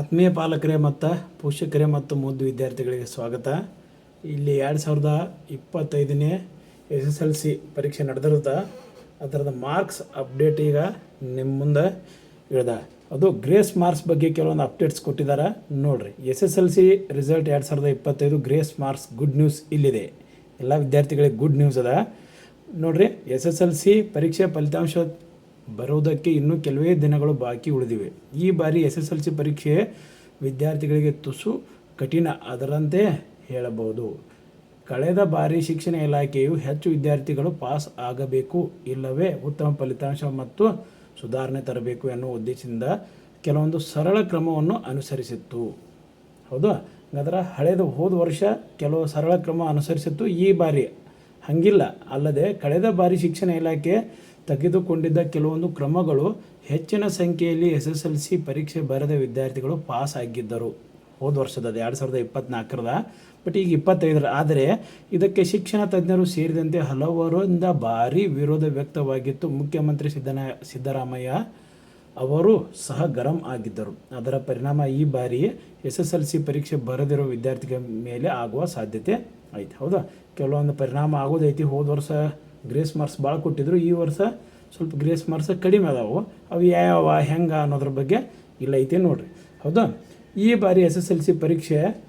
ಆತ್ಮೀಯ ಪಾಲಕರೇ ಮತ್ತು ಪೋಷಕರೇ ಮತ್ತು ಮುದ್ದು ವಿದ್ಯಾರ್ಥಿಗಳಿಗೆ ಸ್ವಾಗತ. ಇಲ್ಲಿ ಎರಡು ಸಾವಿರದ ಇಪ್ಪತ್ತೈದನೇ ಎಸ್ ಎಸ್ ಎಲ್ ಸಿ ಪರೀಕ್ಷೆ ನಡೆದಿರುತ್ತೆ. ಅದರದ ಮಾರ್ಕ್ಸ್ ಅಪ್ಡೇಟ್ ಈಗ ನಿಮ್ಮ ಮುಂದೆ ಇಳ್ದ. ಅದು ಗ್ರೇಸ್ ಮಾರ್ಕ್ಸ್ ಬಗ್ಗೆ ಕೆಲವೊಂದು ಅಪ್ಡೇಟ್ಸ್ ಕೊಟ್ಟಿದ್ದಾರೆ. ನೋಡಿರಿ, S S L C result ಎರಡು ಸಾವಿರದ ಇಪ್ಪತ್ತೈದು ಗ್ರೇಸ್ ಮಾರ್ಕ್ಸ್ ಗುಡ್ ನ್ಯೂಸ್ ಇಲ್ಲಿದೆ. ಎಲ್ಲ ವಿದ್ಯಾರ್ಥಿಗಳಿಗೆ ಗುಡ್ ನ್ಯೂಸ್ ಅದ. ನೋಡಿರಿ, ಎಸ್ ಎಸ್ ಎಲ್ ಸಿ ಪರೀಕ್ಷೆ ಫಲಿತಾಂಶ ಬರುವುದಕ್ಕೆ ಇನ್ನೂ ಕೆಲವೇ ದಿನಗಳು ಬಾಕಿ ಉಳಿದಿವೆ. ಈ ಬಾರಿ ಎಸ್ ಎಸ್ ಎಲ್ ಸಿ ಪರೀಕ್ಷೆ ವಿದ್ಯಾರ್ಥಿಗಳಿಗೆ ತುಸು ಕಠಿಣ ಅದರಂತೆ ಹೇಳಬಹುದು. ಕಳೆದ ಬಾರಿ ಶಿಕ್ಷಣ ಇಲಾಖೆಯು ಹೆಚ್ಚು ವಿದ್ಯಾರ್ಥಿಗಳು ಪಾಸ್ ಆಗಬೇಕು ಇಲ್ಲವೇ ಉತ್ತಮ ಫಲಿತಾಂಶ ಮತ್ತು ಸುಧಾರಣೆ ತರಬೇಕು ಎನ್ನುವ ಉದ್ದೇಶದಿಂದ ಕೆಲವೊಂದು ಸರಳ ಕ್ರಮವನ್ನು ಅನುಸರಿಸಿತ್ತು. ಹೌದಾ? ಹಾಗಾದ್ರೆ ಹಳೆದು ಹೋದ ವರ್ಷ ಕೆಲವು ಸರಳ ಕ್ರಮ ಅನುಸರಿಸಿತ್ತು. ಈ ಬಾರಿ ಹಂಗಿಲ್ಲ. ಅಲ್ಲದೆ ಕಳೆದ ಬಾರಿ ಶಿಕ್ಷಣ ಇಲಾಖೆ ತೆಗೆದುಕೊಂಡಿದ್ದ ಕೆಲವೊಂದು ಕ್ರಮಗಳು ಹೆಚ್ಚಿನ ಸಂಖ್ಯೆಯಲ್ಲಿ ಎಸ್ ಎಸ್ ಎಲ್ ಸಿ ಪರೀಕ್ಷೆ ಬರೆದ ವಿದ್ಯಾರ್ಥಿಗಳು ಪಾಸ್ ಆಗಿದ್ದರು. ಹೋದ ವರ್ಷದ ಎರಡು ಸಾವಿರದ ಇಪ್ಪತ್ನಾಲ್ಕರದ ಬಟ್ ಈಗ ಇಪ್ಪತ್ತೈದರ. ಆದರೆ ಇದಕ್ಕೆ ಶಿಕ್ಷಣ ತಜ್ಞರು ಸೇರಿದಂತೆ ಹಲವರಿಂದ ಭಾರಿ ವಿರೋಧ ವ್ಯಕ್ತವಾಗಿತ್ತು. ಮುಖ್ಯಮಂತ್ರಿ ಸಿದ್ದನ, ಸಿದ್ದರಾಮಯ್ಯ ಅವರು ಸಹ ಗರಂ ಆಗಿದ್ದರು. ಅದರ ಪರಿಣಾಮ ಈ ಬಾರಿ ಎಸ್ ಎಸ್ ಎಲ್ ಸಿ ಪರೀಕ್ಷೆ ಬರೆದಿರೋ ವಿದ್ಯಾರ್ಥಿಗಳ ಮೇಲೆ ಆಗುವ ಸಾಧ್ಯತೆ ಐತೆ. ಹೌದಾ? ಕೆಲವೊಂದು ಪರಿಣಾಮ ಆಗೋದೈತಿ. ಹೋದ ವರ್ಷ ಗ್ರೇಸ್ ಮಾರ್ಕ್ಸ್ ಭಾಳ ಕೊಟ್ಟಿದ್ರು. ಈ ವರ್ಷ ಸ್ವಲ್ಪ ಗ್ರೇಸ್ ಮಾರ್ಕ್ಸ್ ಕಡಿಮೆ ಅದಾವು. ಅವು ಯಾವ ಹೆಂಗೆ ಅನ್ನೋದ್ರ ಬಗ್ಗೆ ಇಲ್ಲ ಐತೆ ನೋಡ್ರಿ. ಹೌದಾ? ಈ ಬಾರಿ ಎಸ್ ಎಸ್ ಎಲ್ ಸಿ ಪರೀಕ್ಷೆ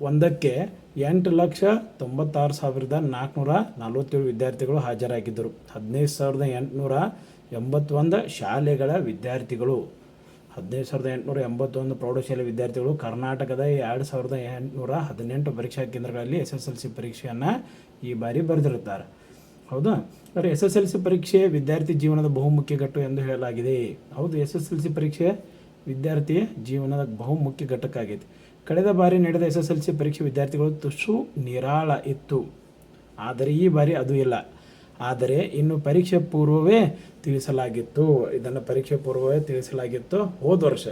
ಒಂದಕ್ಕೆ ಎಂಟು ಲಕ್ಷ ತೊಂಬತ್ತಾರು ಸಾವಿರದ ನಾಲ್ಕುನೂರ ನಲ್ವತ್ತೇಳು ವಿದ್ಯಾರ್ಥಿಗಳು ಹಾಜರಾಗಿದ್ದರು. ಹದಿನೈದು ಸಾವಿರದ ಎಂಟುನೂರ ಎಂಬತ್ತೊಂದು ಶಾಲೆಗಳ ವಿದ್ಯಾರ್ಥಿಗಳು. ಹದಿನೈದು ಸಾವಿರದ ಎಂಟುನೂರ ಎಂಬತ್ತೊಂದು ಪ್ರೌಢಶಾಲೆ ವಿದ್ಯಾರ್ಥಿಗಳು ಕರ್ನಾಟಕದ ಎರಡು ಸಾವಿರದ ಎಂಟುನೂರ ಹದಿನೆಂಟು ಪರೀಕ್ಷಾ ಕೇಂದ್ರಗಳಲ್ಲಿ ಎಸ್ ಎಸ್ ಎಲ್ ಸಿ ಪರೀಕ್ಷೆಯನ್ನು ಈ ಬಾರಿ ಬರೆದಿರುತ್ತಾರೆ. ಹೌದಾ? ಆದರೆ ಎಸ್ ಎಸ್ ಎಲ್ ಸಿ ಪರೀಕ್ಷೆ ವಿದ್ಯಾರ್ಥಿ ಜೀವನದ ಬಹುಮುಖ್ಯ ಘಟ್ಟು ಎಂದು ಹೇಳಲಾಗಿದೆ. ಹೌದು ಎಸ್ ಎಸ್ ಎಲ್ ಸಿ ಪರೀಕ್ಷೆ ವಿದ್ಯಾರ್ಥಿ ಜೀವನದ ಬಹುಮುಖ್ಯ ಘಟಕ ಆಗೈತೆ. ಕಳೆದ ಬಾರಿ ನಡೆದ ಎಸ್ ಎಸ್ ಎಲ್ ಸಿ ಪರೀಕ್ಷೆ ವಿದ್ಯಾರ್ಥಿಗಳು ತುಸು ನಿರಾಳ ಇತ್ತು. ಆದರೆ ಈ ಬಾರಿ ಅದು ಇಲ್ಲ. ಆದರೆ ಇನ್ನು ಪರೀಕ್ಷೆ ಪೂರ್ವವೇ ತಿಳಿಸಲಾಗಿತ್ತು. ಇದನ್ನು ಪರೀಕ್ಷೆ ಪೂರ್ವವೇ ತಿಳಿಸಲಾಗಿತ್ತು ಹೋದ ವರ್ಷ.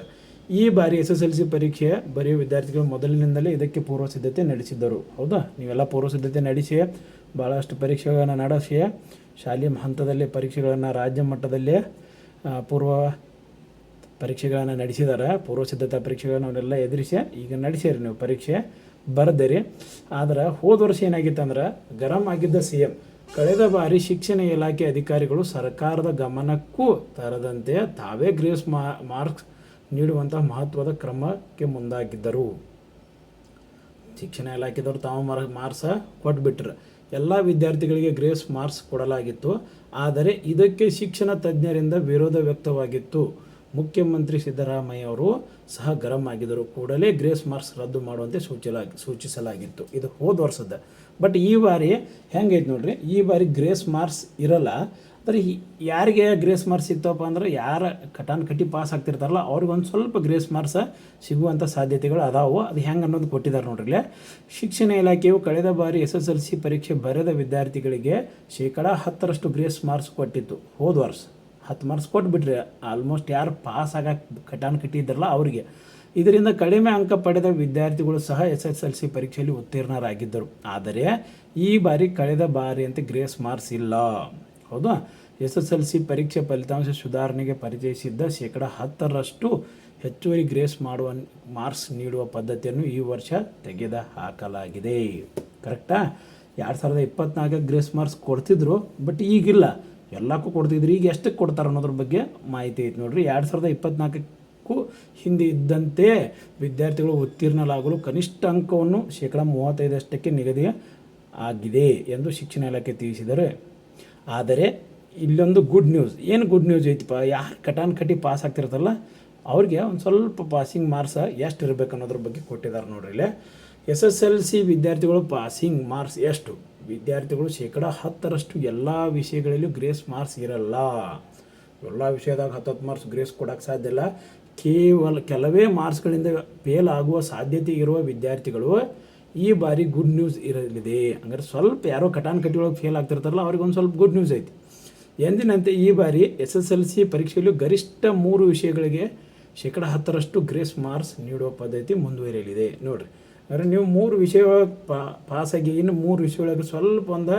ಈ ಬಾರಿ ಎಸ್ ಎಸ್ ಎಲ್ ಸಿ ಪರೀಕ್ಷೆ ಬರೆಯುವ ವಿದ್ಯಾರ್ಥಿಗಳು ಮೊದಲಿನಿಂದಲೇ ಇದಕ್ಕೆ ಪೂರ್ವ ಸಿದ್ಧತೆ ನಡೆಸಿದ್ದರು. ಹೌದಾ? ನೀವೆಲ್ಲ ಪೂರ್ವ ಸಿದ್ಧತೆ ನಡೆಸಿ ಭಾಳಷ್ಟು ಪರೀಕ್ಷೆಗಳನ್ನು ನಡೆಸಿ ಶಾಲೆಯ ಹಂತದಲ್ಲಿ ಪರೀಕ್ಷೆಗಳನ್ನು ರಾಜ್ಯ ಮಟ್ಟದಲ್ಲಿ ಪೂರ್ವ ಪರೀಕ್ಷೆಗಳನ್ನು ನಡೆಸಿದಾರೆ. ಪೂರ್ವ ಸಿದ್ಧತಾ ಪರೀಕ್ಷೆಗಳನ್ನು ಅವನ್ನೆಲ್ಲ ಎದುರಿಸಿ ಈಗ ನಡೆಸಿರಿ ನೀವು ಪರೀಕ್ಷೆ. ಬರೆದಿರಿ. ಆದ್ರೆ ಹೋದ ವರ್ಷ ಏನಾಗಿತ್ತು ಅಂದ್ರೆ ಗರಂ ಆಗಿದ್ದ ಸಿ ಎಂ ಕಳೆದ ಬಾರಿ ಶಿಕ್ಷಣ ಇಲಾಖೆ ಅಧಿಕಾರಿಗಳು ಸರ್ಕಾರದ ಗಮನಕ್ಕೂ ತರದಂತೆ ತಾವೇ ಗ್ರೇಸ್ ಮಾರ್ಕ್ಸ್ ನೀಡುವಂತಹ ಮಹತ್ವದ ಕ್ರಮಕ್ಕೆ ಮುಂದಾಗಿದ್ದರು. ಶಿಕ್ಷಣ ಇಲಾಖೆದವರು ತಾವು ಮಾರ್, ಮಾರ್ಕ್ಸ ಕೊಟ್ಬಿಟ್ರು. ಎಲ್ಲ ವಿದ್ಯಾರ್ಥಿಗಳಿಗೆ ಗ್ರೇಸ್ ಮಾರ್ಕ್ಸ್ ಕೊಡಲಾಗಿತ್ತು. ಆದರೆ ಇದಕ್ಕೆ ಶಿಕ್ಷಣ ತಜ್ಞರಿಂದ ವಿರೋಧ ವ್ಯಕ್ತವಾಗಿತ್ತು. ಮುಖ್ಯಮಂತ್ರಿ ಸಿದ್ದರಾಮಯ್ಯ ಅವರು ಸಹ ಗರಂ ಆಗಿದ್ದರು ಕೂಡಲೇ ಗ್ರೇಸ್ ಮಾರ್ಕ್ಸ್ ರದ್ದು ಮಾಡುವಂತೆ ಸೂಚಿಸಲಾಗಿ ಸೂಚಿಸಲಾಗಿತ್ತು. ಇದು ಹೋದ ವರ್ಷದ. ಬಟ್ ಈ ಬಾರಿ ಹೆಂಗೈತೆ ನೋಡ್ರಿ? ಈ ಬಾರಿ ಗ್ರೇಸ್ ಮಾರ್ಕ್ಸ್ ಇರಲ್ಲ. ಆದರೆ ಈ- ಯಾರಿಗೆ ಗ್ರೇಸ್ ಮಾರ್ಕ್ಸ್ ಸಿಗ್ತವಪ್ಪ ಅಂದ್ರೆ ಯಾರ ಕಟಾನ್ ಕಟ್ಟಿ ಪಾಸ್ ಆಗ್ತಿರ್ತಾರಲ್ಲ ಅವ್ರಿಗೊಂದು ಸ್ವಲ್ಪ ಗ್ರೇಸ್ ಮಾರ್ಕ್ಸ್ ಸಿಗುವಂಥ ಸಾಧ್ಯತೆಗಳು ಅದಾವು. ಅದು ಹೆಂಗೆ ಅನ್ನೋದು ಕೊಟ್ಟಿದ್ದಾರೆ ನೋಡ್ರಿ. ಶಿಕ್ಷಣ ಇಲಾಖೆಯು ಕಳೆದ ಬಾರಿ ಎಸ್ ಎಸ್ ಎಲ್ ಸಿ ಪರೀಕ್ಷೆ ಬರೆದ ವಿದ್ಯಾರ್ಥಿಗಳಿಗೆ ಶೇಕಡ ಹತ್ತರಷ್ಟು ಗ್ರೇಸ್ ಮಾರ್ಕ್ಸ್ ಕೊಟ್ಟಿತ್ತು ಹೋದ ವರ್ಷ. ಹತ್ತು ಮಾರ್ಕ್ಸ್ ಕೊಟ್ಬಿಟ್ರೆ ಆಲ್ಮೋಸ್ಟ್ ಯಾರು ಪಾಸ್ ಆಗಕ್ಕೆ ಕಟಾನ್ ಕಟ್ಟಿದ್ರಲ್ಲ ಅವರಿಗೆ. ಇದರಿಂದ ಕಡಿಮೆ ಅಂಕ ಪಡೆದ ವಿದ್ಯಾರ್ಥಿಗಳು ಸಹ ಎಸ್ ಎಸ್ ಎಲ್ ಸಿ ಪರೀಕ್ಷೆಯಲ್ಲಿ ಉತ್ತೀರ್ಣರಾಗಿದ್ದರು. ಆದರೆ ಈ ಬಾರಿ ಕಳೆದ ಬಾರಿ ಅಂತ ಗ್ರೇಸ್ ಮಾರ್ಕ್ಸ್ ಇಲ್ಲ. ಹೌದಾ? ಎಸ್ ಎಸ್ ಎಲ್ ಸಿ ಪರೀಕ್ಷೆ ಫಲಿತಾಂಶ ಸುಧಾರಣೆಗೆ ಪರಿಚಯಿಸಿದ್ದ ಶೇಕಡ ಹತ್ತರಷ್ಟು ಹೆಚ್ಚುವರಿ ಗ್ರೇಸ್ ಮಾಡುವ ಮಾರ್ಕ್ಸ್ ನೀಡುವ ಪದ್ಧತಿಯನ್ನು ಈ ವರ್ಷ ತೆಗೆದು ಹಾಕಲಾಗಿದೆ. ಕರೆಕ್ಟಾ ಎರಡು ಸಾವಿರದ ಇಪ್ಪತ್ನಾಲ್ಕಕ್ಕೆ ಗ್ರೇಸ್ ಮಾರ್ಕ್ಸ್ ಕೊಡ್ತಿದ್ರು ಬಟ್ ಈಗಿಲ್ಲ. ಎಲ್ಲಕ್ಕೂ ಕೊಡ್ತಿದ್ರು. ಈಗ ಎಷ್ಟಕ್ಕೆ ಕೊಡ್ತಾರೆ ಅನ್ನೋದ್ರ ಬಗ್ಗೆ ಮಾಹಿತಿ ಐತೆ ನೋಡ್ರಿ. ಎರಡು ಸಾವಿರದ ಇಪ್ಪತ್ನಾಲ್ಕಕ್ಕೂ ಹಿಂದೆ ಇದ್ದಂತೆ ವಿದ್ಯಾರ್ಥಿಗಳು ಉತ್ತೀರ್ಣರಾಗಲು ಕನಿಷ್ಠ ಅಂಕವನ್ನು ಶೇಕಡ ಮೂವತ್ತೈದಷ್ಟಕ್ಕೆ ನಿಗದಿ ಆಗಿದೆ ಎಂದು ಶಿಕ್ಷಣ ಇಲಾಖೆ ತಿಳಿಸಿದರೆ ಆದರೆ ಇಲ್ಲೊಂದು ಗುಡ್ ನ್ಯೂಸ್ ಏನು ಗುಡ್ ನ್ಯೂಸ್ ಐತಿಪ್ಪ? ಯಾರು ಕಟಾನ್ ಕಟ್ಟಿ ಪಾಸ್ ಆಗ್ತಿರ್ತಲ್ಲ ಅವ್ರಿಗೆ ಒಂದು ಸ್ವಲ್ಪ ಪಾಸಿಂಗ್ ಮಾರ್ಕ್ಸ್ ಎಷ್ಟು ಇರಬೇಕು ಅನ್ನೋದ್ರ ಬಗ್ಗೆ ಕೊಟ್ಟಿದ್ದಾರೆ ನೋಡ್ರಿ ಇಲ್ಲಿ. ಎಸ್ ಎಸ್ ಎಲ್ ಸಿ ವಿದ್ಯಾರ್ಥಿಗಳು ಪಾಸಿಂಗ್ ಮಾರ್ಕ್ಸ್ ಎಷ್ಟು? ವಿದ್ಯಾರ್ಥಿಗಳು ಶೇಕಡ ಹತ್ತರಷ್ಟು ಎಲ್ಲ ವಿಷಯಗಳಲ್ಲೂ ಗ್ರೇಸ್ ಮಾರ್ಕ್ಸ್ ಇರಲ್ಲ. ಎಲ್ಲ ವಿಷಯದಾಗ ಹತ್ತತ್ತು ಮಾರ್ಕ್ಸ್ ಗ್ರೇಸ್ ಕೊಡೋಕ್ಕೆ ಸಾಧ್ಯ ಇಲ್ಲ. ಕೇವಲ ಕೆಲವೇ ಮಾರ್ಕ್ಸ್ಗಳಿಂದ ಫೇಲ್ ಆಗುವ ಸಾಧ್ಯತೆ ಇರುವ ವಿದ್ಯಾರ್ಥಿಗಳು ಈ ಬಾರಿ ಗುಡ್ ನ್ಯೂಸ್ ಇರಲಿದೆ. ಹಂಗಾರೆ ಸ್ವಲ್ಪ ಯಾರೋ ಕಟಾನ್ ಕಟ್ಟಿ ಒಳಗೆ ಫೇಲ್ ಆಗ್ತಿರ್ತಾರಲ್ಲ ಅವ್ರಿಗೆ ಒಂದು ಸ್ವಲ್ಪ ಗುಡ್ ನ್ಯೂಸ್ ಐತಿ. ಎಂದಿನಂತೆ ಈ ಬಾರಿ ಎಸ್ ಎಸ್ ಎಲ್ ಸಿ ಪರೀಕ್ಷೆಯಲ್ಲಿ ಗರಿಷ್ಠ ಮೂರು ವಿಷಯಗಳಿಗೆ ಶೇಕಡ ಹತ್ತರಷ್ಟು ಗ್ರೇಸ್ ಮಾರ್ಕ್ಸ್ ನೀಡುವ ಪದ್ಧತಿ ಮುಂದುವರಿಯಲಿದೆ. ನೋಡ್ರಿ ಅಂದರೆ ನೀವು ಮೂರು ವಿಷಯ ಪಾಸಾಗಿ ಇನ್ನು ಮೂರು ವಿಷಯಗಳಿಗೆ ಸ್ವಲ್ಪ ಒಂದು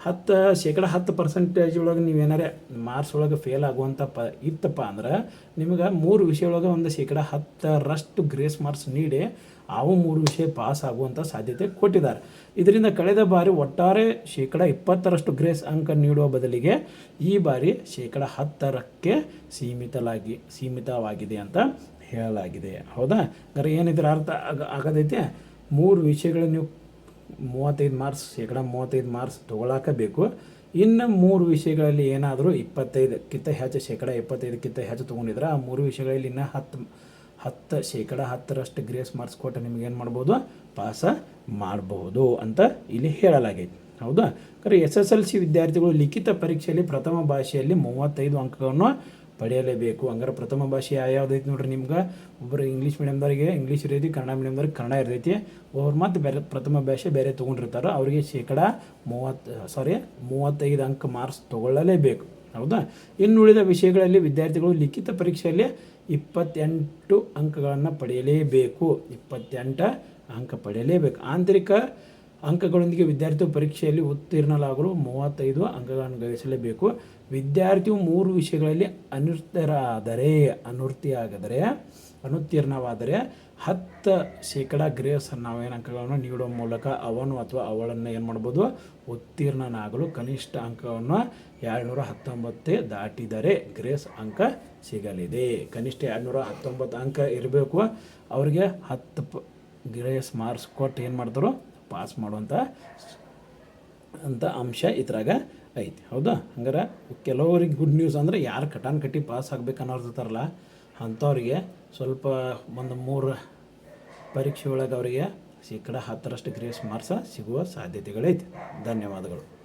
ಹತ್ತು ಶೇಕಡ ಹತ್ತು ಪರ್ಸೆಂಟೇಜ್ ಒಳಗೆ ನೀವು ಏನಾರೇ ಮಾರ್ಕ್ಸ್ ಒಳಗೆ ಫೇಲ್ ಆಗುವಂಥ ಪ, ಇತ್ತಪ್ಪ ಅಂದ್ರೆ ನಿಮ್ಗೆ ಮೂರು ವಿಷಯ ಒಳಗೆ ಒಂದು ಶೇಕಡ ಹತ್ತರಷ್ಟು ಗ್ರೇಸ್ ಮಾರ್ಕ್ಸ್ ನೀಡಿ ಅವು ಮೂರು ವಿಷಯ ಪಾಸ್ ಆಗುವಂಥ ಸಾಧ್ಯತೆ ಕೊಟ್ಟಿದ್ದಾರೆ. ಇದರಿಂದ ಕಳೆದ ಬಾರಿ ಒಟ್ಟಾರೆ ಶೇಕಡ ಇಪ್ಪತ್ತರಷ್ಟು ಗ್ರೇಸ್ ಅಂಕ ನೀಡುವ ಬದಲಿಗೆ ಈ ಬಾರಿ ಶೇಕಡ ಹತ್ತರಕ್ಕೆ ಸೀಮಿತಲಾಗಿ, ಸೀಮಿತವಾಗಿದೆ ಅಂತ ಹೇಳಲಾಗಿದೆ. ಹೌದಾ? ಅಂದರೆ ಏನಿದ್ರ ಅರ್ಥ ಆಗ, ಆಗದೈತೆ? ಮೂರು ವಿಷಯಗಳು ನೀವು ಮೂವತ್ತೈದು ಮಾರ್ಕ್ಸ್, ಶೇಕಡ ಮೂವತ್ತೈದು ಮಾರ್ಕ್ಸ್ ತೊಗೊಳಕಬೇಕು. ಇನ್ನು ಮೂರು ವಿಷಯಗಳಲ್ಲಿ ಏನಾದರೂ ಇಪ್ಪತ್ತೈದಕ್ಕಿಂತ ಹೆಚ್ಚು, ಶೇಕಡ ಇಪ್ಪತ್ತೈದಕ್ಕಿಂತ ಹೆಚ್ಚು ತೊಗೊಂಡಿದ್ರೆ ಆ ಮೂರು ವಿಷಯಗಳಲ್ಲಿ ಇನ್ನೂ ಹತ್ತು ಹತ್ತು, ಶೇಕಡ ಹತ್ತರಷ್ಟು ಗ್ರೇಸ್ ಮಾರ್ಕ್ಸ್ ಕೊಟ್ಟು ನಿಮ್ಗೆ ಏನು ಮಾಡ್ಬೋದು? ಪಾಸ ಮಾಡಬಹುದು ಅಂತ ಇಲ್ಲಿ ಹೇಳಲಾಗಿದೆ ಹೌದಾ? ಕರೆ ಎಸ್ ಎಸ್ ಎಲ್ ಸಿ ವಿದ್ಯಾರ್ಥಿಗಳು ಲಿಖಿತ ಪರೀಕ್ಷೆಯಲ್ಲಿ ಪ್ರಥಮ ಭಾಷೆಯಲ್ಲಿ ಮೂವತ್ತೈದು ಅಂಕಗಳನ್ನು ಪಡೆಯಲೇಬೇಕು. ಹಂಗಾರೆ ಪ್ರಥಮ ಭಾಷೆ ಯಾವ್ದೈತಿ ನೋಡ್ರಿ ನಿಮ್ಗೆ? ಒಬ್ಬರು ಇಂಗ್ಲೀಷ್ ಮೀಡಿಯಮ್ದವ್ರಿಗೆ ಇಂಗ್ಲೀಷ್ ಇರ್ತೈತಿ ಕನ್ನಡ ಮೀಡಿಯಮ್ದವ್ರಿಗೆ ಕನ್ನಡ ಇರ್ತೈತಿ ಅವ್ರು ಮತ್ತು ಬೇರೆ, ಪ್ರಥಮ ಭಾಷೆ ಬೇರೆ ತೊಗೊಂಡಿರ್ತಾರೆ. ಅವರಿಗೆ ಶೇಕಡ ಮೂವತ್ತು ಸಾರಿ ಮೂವತ್ತೈದು ಅಂಕ ಮಾರ್ಕ್ಸ್ ತೊಗೊಳ್ಳಲೇಬೇಕು. ಹೌದಾ? ಇನ್ನುಳಿದ ವಿಷಯಗಳಲ್ಲಿ ವಿದ್ಯಾರ್ಥಿಗಳು ಲಿಖಿತ ಪರೀಕ್ಷೆಯಲ್ಲಿ ಇಪ್ಪತ್ತೆಂಟು ಅಂಕಗಳನ್ನು ಪಡೆಯಲೇಬೇಕು. ಇಪ್ಪತ್ತೆಂಟು ಅಂಕ ಪಡೆಯಲೇಬೇಕು. ಆಂತರಿಕ ಅಂಕಗಳೊಂದಿಗೆ ವಿದ್ಯಾರ್ಥಿಯು ಪರೀಕ್ಷೆಯಲ್ಲಿ ಉತ್ತೀರ್ಣಲಾಗಲು ಮೂವತ್ತೈದು ಅಂಕಗಳನ್ನು ಗಳಿಸಲೇಬೇಕು ವಿದ್ಯಾರ್ಥಿಯು ಮೂರು ವಿಷಯಗಳಲ್ಲಿ ಅನುತ್ತೀರಾದರೆ ಅನುರ್ತಿಯಾಗದರೆ ಅನುತ್ತೀರ್ಣವಾದರೆ ಹತ್ತು ಶೇಕಡ ಗ್ರೇಸ್ ನಾವೇನು ಅಂಕಗಳನ್ನು ನೀಡುವ ಮೂಲಕ ಅವನು ಅಥವಾ ಅವಳನ್ನು ಏನು ಮಾಡ್ಬೋದು? ಉತ್ತೀರ್ಣನಾಗಲು ಕನಿಷ್ಠ ಅಂಕವನ್ನು ಎರಡುನೂರ ಹತ್ತೊಂಬತ್ತೇ ದಾಟಿದರೆ ಗ್ರೇಸ್ ಅಂಕ ಸಿಗಲಿದೆ. ಕನಿಷ್ಠ ಎರಡುನೂರ ಹತ್ತೊಂಬತ್ತು ಅಂಕ ಇರಬೇಕು. ಅವರಿಗೆ ಹತ್ತು ಪ ಗ್ರೇಸ್ ಮಾರ್ಕ್ಸ್ ಕೊಟ್ಟು ಏನು ಮಾಡ್ತಾರೋ ಪಾಸ್ ಮಾಡುವಂಥ ಅಂತ ಅಂಶ ಇದ್ರಾಗ ಐತಿ. ಹೌದಾ? ಹಂಗಾರೆ ಕೆಲವರಿಗೆ ಗುಡ್ ನ್ಯೂಸ್ ಅಂದರೆ ಯಾರು ಕಟಾನ್ ಕಟ್ಟಿ ಪಾಸ್ ಆಗ್ಬೇಕು ಅನ್ನೋರ್ತಾರಲ್ಲ ಅಂಥವ್ರಿಗೆ ಸ್ವಲ್ಪ ಒಂದು ಮೂರು ಪರೀಕ್ಷೆ ಒಳಗೆ ಅವರಿಗೆ ಶೇಕಡ ಹತ್ತರಷ್ಟು ಗ್ರೇಸ್ ಮಾರ್ಕ್ಸ ಸಿಗುವ ಸಾಧ್ಯತೆಗಳೈತಿ. ಧನ್ಯವಾದಗಳು.